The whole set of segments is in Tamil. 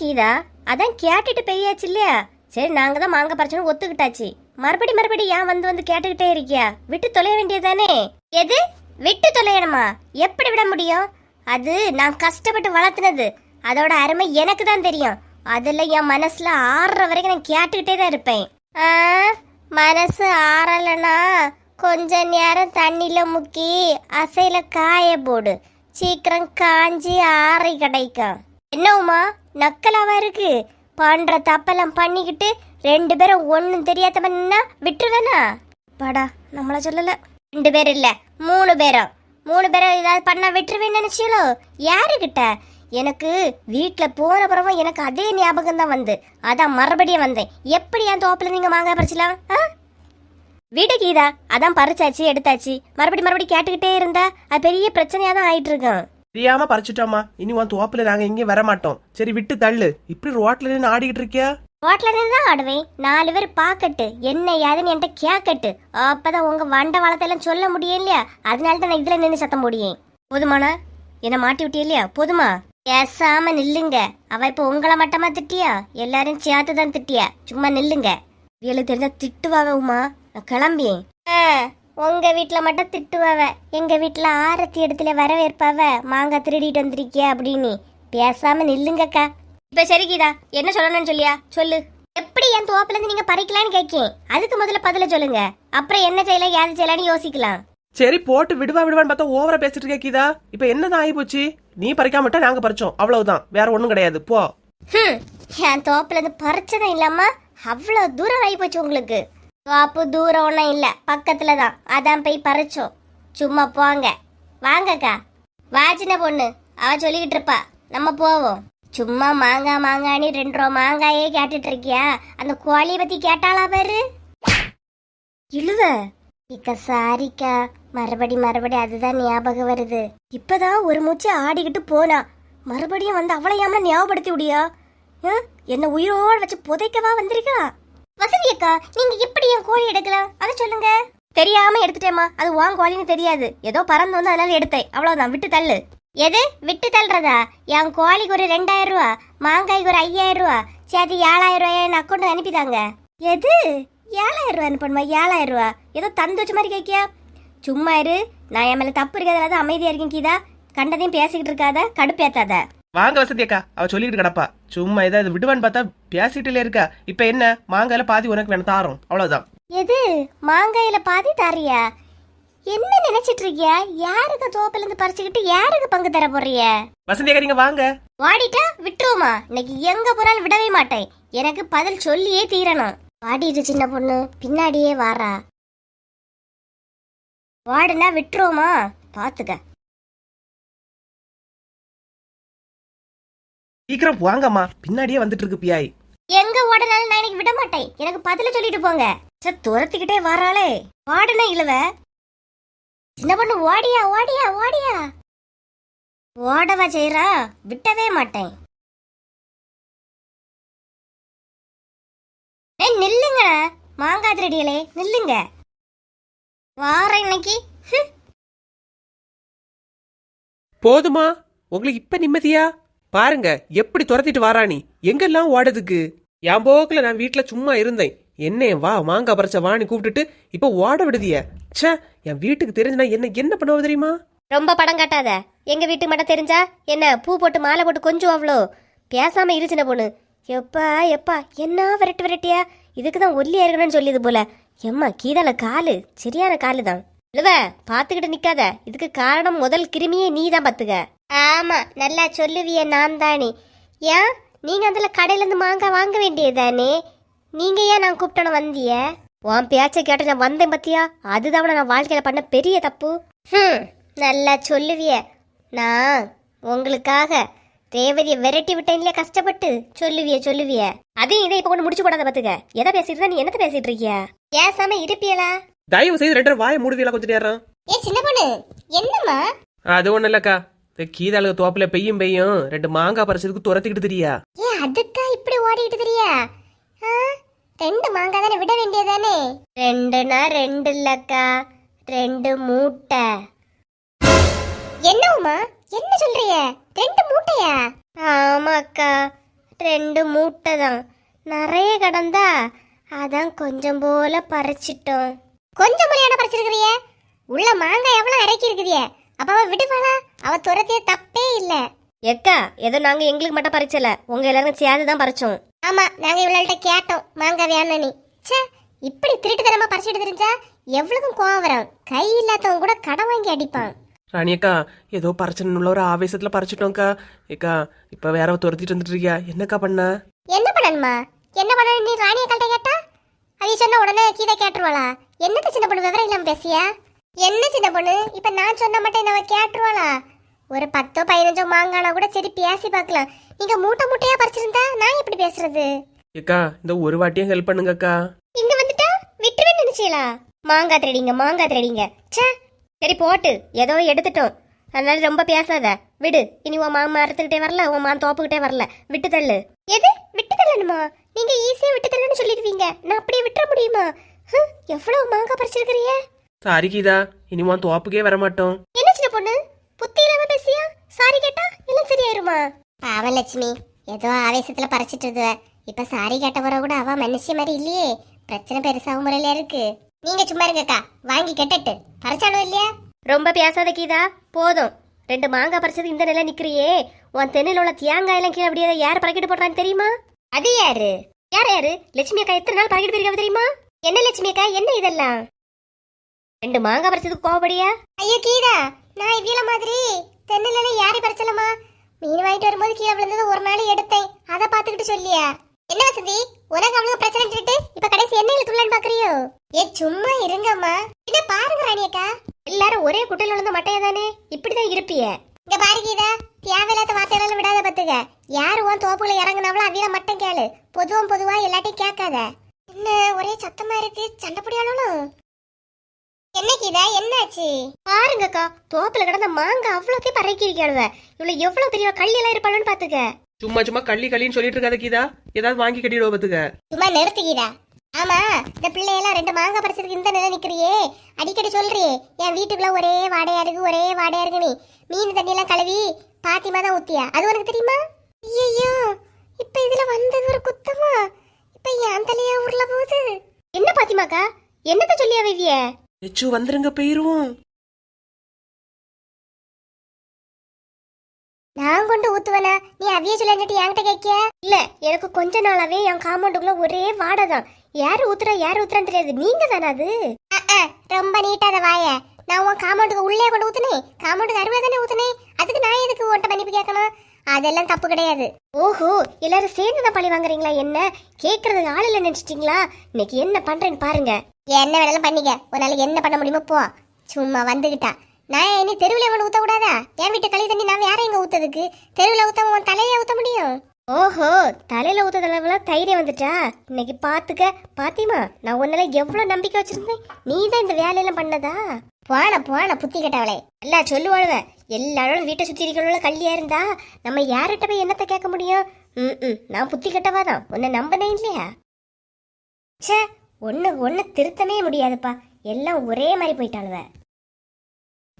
கீதா? அதான் கேட்டுட்டு பெய்யாச்சு இல்லையா? சரி நாங்க தான் மாங்க பறிச்சோன்னு ஒத்துக்கிட்டாச்சு. மறுபடி மறுபடி ஏன் வந்து வந்து கேட்டுக்கிட்டே இருக்கியா? விட்டு தொலைய வேண்டியதானே எது? விட்டு தொலையணுமா? எப்படி விட முடியும்? அது நான் கஷ்டப்பட்டு வளர்த்துனது. அதோட அருமை எனக்கு தான் தெரியும். அதுல என் மனசுல ஆறுற வரைக்கும் நான் கேட்டுக்கிட்டே தான் இருப்பேன். ஆ, மனசு ஆறலைன்னா கொஞ்ச நேரம் தண்ணியில முக்கி அசையில காய போடு. சீக்கிரம் காஞ்சி ஆறி கிடைக்கும். என்ன உமா நக்கலாவா இருக்கு? பண்ற தப்பெல்லாம் பண்ணிக்கிட்டு ரெண்டு பேரும் ஒன்றும் தெரியாத பண்ணா விட்டுருவேனா? பாடா நம்மள சொல்லல. ரெண்டு பேர் இல்ல மூணு பேரும் மூணு பேரும் ஏதாவது பண்ணா விட்டுருவேன்னு நினைச்சீங்களோ யாருக்கிட்ட எனக்கு வீட்டில் போன பிறகு எனக்கு அதே ஞாபகம் தான் வந்து. அதான் மறுபடியும் வந்தேன். எப்படி என் தோப்பில் நீங்கள் மாங்காய் பறிச்சலாம் ஆ? வீடு கீதா. அதான் பறிச்சாச்சு எடுத்தாச்சு. மறுபடி மறுபடி கேட்டுக்கிட்டே இருந்தா அது பெரிய பிரச்சனையாக தான் ஆயிட்டு இருக்கும். தெரியாம பறிச்சிட்டோமா இனி உன் தோப்புல நாங்க எங்கேயும் வர மாட்டோம் சரி விட்டு தள்ளு. இப்படி ரோட்ல நின்று ஆடிக்கிட்டு இருக்கியா? ரோட்ல இருந்து தான் ஆடுவேன். நாலு பேர் பார்க்கட்டு என்ன ஏதுன்னு என்கிட்ட கேட்கட்டு அப்பதான் உங்க வண்ட வளத்தெல்லாம் சொல்ல முடியும் இல்லையா? அதனால தான் நான் இதுல நின்று சத்தம் முடியும் போதுமாண்ணா என்ன மாட்டி விட்டிய இல்லையா? போதுமா? பேசாம நில்லுங்க. அவ இப்ப உங்களை மட்டமா திட்டியா? எல்லாரும் சேர்த்து தான் திட்டியா? சும்மா நில்லுங்க. இவளுக்கு தெரிஞ்சா திட்டுவாவ உமா. நான் கிளம்பியேன் உங்க வீட்ல மட்டும் திட்டுவாவ. எங்க வீட்ல ஆரத்தி இடத்துல வரவேற்பாவ. மாங்காய் திருடிட்டு வந்திருக்கியா அப்படின்னு. பேசாம நில்லுங்கக்கா. இப்ப சரி கீதா என்ன சொல்லணும்னு சொல்லியா? சொல்லு. எப்படி என் தோப்புல இருந்து நீங்க பறிக்கலாம்னு கேக்கேன் அதுக்கு முதல்ல பதில சொல்லுங்க. அப்புறம் என்ன செய்யலாம் ஏது செய்யலாம்னு யோசிக்கலாம். சரி போட்டு விடுவா விடுவான்னு பார்த்தா ஓவரா பேசிட்டு இருக்க கீதா. இப்ப என்னதான் ஆகி போச்சு நீ பறிக்காம விட்டா நாங்க பறிச்சோம். அவ்வளவுதான். வேற ஒண்ணும் கிடையாது. போ. என் தோப்புல இருந்து பறிச்சதும் இல்லாம அவ்வளவு தூரம் ஆகி போச்சு உங்களுக்கு. தோப்பு தூரம் ஒன்றும் இல்லை பக்கத்தில் தான் அதான் போய் பறிச்சோம். சும்மா போங்க. வாங்கக்கா. வா சின்ன பொண்ணு. அவ சொல்லிக்கிட்டு இருப்பா. நம்ம போவோம். சும்மா மாங்காய் மாங்காய்னு ரெண்டு ரூபா மாங்காயே கேட்டுட்டு இருக்கியா? அந்த கோழியை பற்றி கேட்டாளா பாரு. இழுவ. இக்க சாரிக்கா. மறுபடி மறுபடி அதுதான் ஞாபகம் வருது. இப்பதான் ஒரு மூச்சு ஆடிக்கிட்டு போனா. மறுபடியும் வந்து அவளை ஏமா ஞாபகப்படுத்தி விடியா? என்ன உயிரோடு வச்சு புதைக்கவா வந்திருக்கா? வசந்தி அக்கா நீங்க எப்படி என் கோழி எடுக்கலாம்? அதை சொல்லுங்க. தெரியாம எடுத்துட்டேம்மா. அது வாங்க கோழின்னு தெரியாது. ஏதோ பறந்து வந்து அதனால எடுத்தேன். அவ்வளவுதான். விட்டு தள்ளு. எது? விட்டு தள்ளுறதா? என் கோழிக்கு ஒரு ரெண்டாயிரம் ரூபா மாங்காய்க்கு ஒரு ஐயாயிரம் ரூபா சரி ஏழாயிரம் ரூபாய் என் அக்கௌண்ட் அனுப்பிதாங்க. எது? ஏழாயிரம் ரூபா அனுப்பணுமா? ஏழாயிரம் ரூபா. ஏதோ தந்து வச்ச மாதிரி கேக்கியா சும்மா இரு. நான் என் மேல தப்பு இருக்கிறதுல தான் அமைதியா இருக்கேன் கீதா. கண்டதையும் பேசிக்கிட்டு இருக்காத. கடுப்பேத்தாத. வாங்க வசதி அக்கா. அவ சொல்லிட்டு கிடப்பா. சும்மா ஏதாவது விடுவான்னு பார்த்தா பேசிட்டுல இருக்கா. இப்ப என்ன? மாங்காயில பாதி உனக்கு வேணும் தாரோம். அவ்வளவுதான். எது? மாங்காயில பாதி தாரியா? என்ன நினைச்சிட்டு இருக்கியா யாருக்கு தோப்புல இருந்து பறிச்சுக்கிட்டு யாருக்கு பங்கு தர போறிய? வசந்தி அக்கா நீங்க வாங்க. வாடிட்டா விட்டுருவோமா. இன்னைக்கு எங்க போனாலும் விடவே மாட்டேன். எனக்கு பதில் சொல்லியே தீரணும். வாடிட்டு சின்ன பொண்ணு. பின்னாடியே வாரா. வாடுனா விட்டுருவோமா? பாத்துக்க. சீக்கிரம் வாங்கம்மா. பின்னாடியே வந்துட்டு இருக்கு பியாய் எங்க ஓடனாலும் நான் இன்னைக்கு விட மாட்டேன் எனக்கு பதில சொல்லிட்டு போங்க. சே, துரத்திக்கிட்டே வராளே. ஓடுன இழுவ சின்ன பொண்ணு? ஓடியா ஓடியா ஓடியா. ஓடவா செய்றா விட்டவே மாட்டேன். ஏய் நில்லுங்க. மாங்காய் திருடியலே நில்லுங்க. வார இன்னைக்கு. போதுமா? உங்களுக்கு இப்ப நிம்மதியா? பாருங்க எப்படி துரத்திட்டு வாரானி எங்கெல்லாம் ஓடுறதுக்கு என் போக்கில் நான் வீட்டில் சும்மா இருந்தேன். என்னே வா மாங்காய் பறிச்ச வாணி கூப்பிட்டுட்டு இப்போ ஓட விடுதிய. ச்சே என் வீட்டுக்கு தெரிஞ்சுனா என்ன என்ன பண்ணுவது தெரியுமா? ரொம்ப படம் காட்டாத. எங்க வீட்டுக்கு மட்டும் தெரிஞ்சா என்ன பூ போட்டு மாலை போட்டு கொஞ்சம் அவ்வளோ பேசாம இருச்சுன பொண்ணு. எப்பா எப்பா என்ன விரட்டு விரட்டியா? இதுக்கு தான் ஒல்லியா இருக்கணும்னு சொல்லியது போல. எம்மா கீதால காலு. சரியான காலு தான் இழுவ பாத்துக்கிட்டு நிக்காத. இதுக்கு காரணம் முதல் கிருமியே நீ தான் பாத்துக்க ஆமா நல்லா சொல்லுவிய நான் தானே ஏன் நீங்க அதுல கடையில இருந்து மாங்காய் வாங்க வேண்டியதானே நீங்க ஏன் நான் கூப்பிட்டோன்னு வந்திய? உன் பேச்சை கேட்டு நான் வந்தேன் பத்தியா? அதுதான் நான் வாழ்க்கையில பண்ண பெரிய தப்பு. ஹம், நல்லா சொல்லுவிய. நான் உங்களுக்காக ரேவதியை விரட்டி விட்டேன் இல்லையா கஷ்டப்பட்டு? சொல்லுவிய சொல்லுவிய. அதையும் இதை இப்ப கொண்டு முடிச்சு போடாத பாத்துக்க எதை பேசிட்டு நீ என்னத்த பேசிட்டு இருக்கிய? ஏசாம இருப்பியலா? தயவு செய்து ரெண்டு வாயை மூடுவீங்களா? கொஞ்சம் நேரம். ஏ சின்ன பொண்ணு என்னம்மா? அது ஒண்ணும் இல்லக்கா. இந்த கீதாளுக்கு தோப்புல பெய்யும் பெய்யும். ரெண்டு மாங்காய் பறிச்சதுக்கு துரத்திக்கிட்டு தெரியா? ஏ அதுக்கா இப்படி ஓடிட்டு தெரியா? ரெண்டு மாங்காய் தானே விட வேண்டியதானே? ரெண்டுனா ரெண்டு இல்லக்கா. ரெண்டு மூட்டை. என்ன உமா என்ன சொல்றிய? ரெண்டு மூட்டையா? ஆமாக்கா. ரெண்டு மூட்டை தான். நிறைய கடந்தா அதான் கொஞ்சம் போல பறிச்சிட்டோம். கொஞ்சம் முறையான பறிச்சிருக்கிறிய? உள்ள மாங்காய் எவ்வளவு இறக்கி இருக்குதிய அப்ப அவ விடுவாளா அவ துரத்திய தப்பே இல்ல. எக்கா ஏதோ நாங்க எங்களுக்கு மட்டும் பறிச்சல. உங்க எல்லாரும் சேர்ந்து தான் பறிச்சோம். ஆமா நாங்க இவள்கிட்ட கேட்டோம் மாங்காய் வேணும் நீ ச்சே இப்படி திருட்டுத்தனமா பறிச்சிட்டு தெரிஞ்சா எவ்வளவும் கோவம் வரும். கை இல்லாதவன் கூட கடன் வாங்கி அடிப்பான். ராணியக்கா ஏதோ பறிச்சனுள்ள ஒரு ஆவேசத்துல பறிச்சிட்டோம்க்கா. ஏக்கா இப்ப வேற துரத்திட்டு வந்துட்டு இருக்கியா என்னக்கா பண்ண? என்ன பண்ணணுமா? என்ன பண்ணணும் நீ ராணிய கல்ட்ட கேட்டா? அவ சொன்ன உடனே கீதை கேட்டுருவாளா? என்னத்த சின்ன பொண்ணு விவரம் இல்லாம பேசியா? என்ன சின்ன பொண்ணு? இப்ப நான் சொன்ன மட்டும் அவ கேட்டுருவாளா? ஒரு பத்தோ பதினஞ்சோ மாங்கானா கூட சரி பேசி பார்க்கலாம். நீங்க மூட்டை மூட்டையா பறிச்சிருந்தா நான் எப்படி பேசுறது? ஏக்கா இந்த ஒரு வாட்டியும் ஹெல்ப் பண்ணுங்கக்கா. இங்க வந்துட்டா? விட்டுருவேன் நினைச்சீங்களா? மாங்காய் திருடிங்க மாங்காய் திருடிங்க. ச்சே சரி போட்டு. ஏதோ எடுத்துட்டோம். அதனால ரொம்ப பேசாத. விடு. இனி உன் மாமா மரத்துக்கிட்டே வரல உன் மான் தோப்புக்கிட்டே வரல. விட்டு தள்ளு. எது? விட்டு தள்ளணுமா? நீங்க ஈஸியா விட்டு தள்ளணும்னு சொல்லிடுவீங்க. நான் அப்படியே விட்டுற முடியுமா? எவ்வளவு மாங்காய் பறிச்சிருக்கிறிய? சாரி கீதா இனி உன் தோப்புக்கே வர மாட்டோம் என்ன சின்ன பொண்ணு? புத்தி இல்லாம பேசியா? சாரி கேட்டா எல்லாம் சரியாயிருமா? பாவம் லட்சுமி ஏதோ ஆவேசத்துல பறிச்சிட்டு இருந்துவ இப்ப சாரி கேட்ட வர கூட அவ மனுஷி மாதிரி இல்லையே. பிரச்சனை பெருசாவும் முறையில இருக்கு. நீங்க சும்மா இருங்கக்கா. வாங்கி கெட்டட்டு. பறிச்சாலும் இல்லையா? ரொம்ப பேசாத கீதா. போதும். ரெண்டு மாங்காய் பறிச்சது இந்த நிலை நிக்கிறியே. உன் தென்னில் உள்ள தேங்காய் எல்லாம் கீழே அப்படியே யார் பறக்கிட்டு போடுறான்னு தெரியுமா? அது யாரு? யார் யாரு? லட்சுமி அக்கா எத்தனை நாள் பறக்கிட்டு போயிருக்காவ தெரியுமா? என்ன லட்சுமி அக்கா என்ன இதெல்லாம்? ரெண்டு மாங்காய் பறிச்சதுக்கு கோவப்படியா? ஐயோ கீதா நான் இவ்வியல மாதிரி தென்னில யாரை பறிச்சலமா மீன் வாங்கிட்டு வரும்போது கீழே விழுந்தது ஒரு நாள் எடுத்தேன். அதை பார்த்துக்கிட்டு சொல்லியா? என்ன வசதி? உனக்கு அவ்வளவு பிரச்சனை சொல்லிட்டு இப்ப கடைசி என்ன இழுத்துலான்னு பாக்குறியோ ஏ சும்மா இருங்கம்மா. என்ன பாருங்க ராணியக்கா எல்லாரும் ஒரே குட்டையில விழுந்த மட்டையா தானே இப்படிதான் இருப்பிய. இங்க பாரு கீதா. தேவையில்லாத வார்த்தைகளை விடாத பத்துக்க யாரு உன் தோப்புல இறங்குனாவளோ அவியில மட்டும் கேளு. பொதுவும் பொதுவா எல்லாத்தையும் கேட்காத. என்ன ஒரே சத்தமா இருக்கு. சண்டை பிடியாலும் என்ன கீதா என்னாச்சு? பாருங்கக்கா தோப்புல கிடந்த மாங்காய் அவ்வளோத்தையும் பறக்கி இருக்காளுவ இவ்வளவு எவ்வளவு பெரிய கள்ளி எல்லாம் இருப்பாளுன்னு பாத்துக்க சும்மா சும்மா கள்ளி கள்ளின்னு சொல்லிட்டு இருக்காத கீதா. ஏதாவது வாங்கி கட்டிடுவோம் பத்துக்க சும்மா நிறுத்துகிறா ஆமா இந்த பிள்ளையெல்லாம் ரெண்டு மாங்காய் பறிச்சதுக்கு இந்த நிலை நிக்கிறியே. அடிக்கடி சொல்றியே என் வீட்டுக்குள்ள ஒரே வாடையா இருக்கு ஒரே வாடையா இருக்கு நீ. மீன் தண்ணி எல்லாம் கழுவி பாத்திமா தான் ஊத்தியா. அது உனக்கு தெரியுமா? ஐயோ இப்ப இதுல வந்தது ஒரு குத்தமா? இப்ப என் தலையா உருள போகுது? என்ன பாத்திமாக்கா? என்னத்த சொல்லியா விவிய எச்சு வந்துருங்க போயிருவோம். நான் கொண்டு ஊத்துவனா? நீ அவிய சொல்லிட்டு என்கிட்ட கேக்கிய இல்ல எனக்கு கொஞ்ச நாளாவே என் காம்பவுண்டுக்குள்ள ஒரே வாடை தான். யார் ஊத்துறா யார் ஊத்துறான்னு தெரியாது. நீங்க தானே அது? ரொம்ப நீட்டாத வாய. நான் உன் காம்பவுண்டுக்கு உள்ளே கொண்டு ஊத்துனேன். காம்பவுண்டுக்கு அருவே தானே ஊத்துனேன். அதுக்கு நான் எதுக்கு உன்ட்ட மன்னிப்பு கேட்கணும்? அதெல்லாம் தப்பு கிடையாது. ஓஹோ எல்லாரும் சேர்ந்து தான் பழி வாங்குறீங்களா என்ன? கேட்கறதுக்கு ஆள் இல்லை நினைச்சிட்டீங்களா? இன்னைக்கு என்ன பண்றேன்னு பாருங்க. என்ன வேணாலும் பண்ணிக்க. ஒரு நாளைக்கு என்ன பண்ண முடியுமோ போ. சும்மா வந்துகிட்டா. நான் இனி தெருவில் கொண்டு ஊத்த கூடாதா? என் வீட்டு களி தண்ணி நான் வேற எங்க ஊத்ததுக்கு தெருவில் ஊத்த உன் தலையை ஊத்த முடியும்? ஓஹோ தலையில ஊத்த தலைவல தைரியம் வந்துட்டா? இன்னைக்கு பாத்துக்க. பாத்திமா நான் உன்னால எவ்வளவு நம்பிக்கை வச்சிருந்தேன். நீ தான் இந்த வேலையெல்லாம் பண்ணதா? போன போன புத்தி கட்டவளே. எல்லாம் சொல்லுவாளுவ. எல்லாரும் வீட்டை சுத்தி இருக்கிறவள கல்லியா இருந்தா நம்ம யார்கிட்ட போய் என்னத்த கேட்க முடியும்? ம் ம். நான் புத்தி கட்டவாதான் உன்னை நம்பினேன் இல்லையா? ச்சே ஒன்று ஒன்று திருத்தமே முடியாதுப்பா. எல்லாம் ஒரே மாதிரி போயிட்டாளுவ.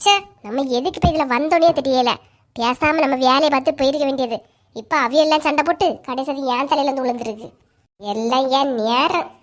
ச்சே நம்ம எதுக்கு போய் இதுல வந்தோடனே தெரியல. பேசாம நம்ம வேலையை பார்த்து போயிருக்க வேண்டியது. இப்ப அவையெல்லாம் சண்டை போட்டு கடைசி என் தலையில இருந்து விழுந்துருக்கு எல்லாம் ஏன் நேரம்.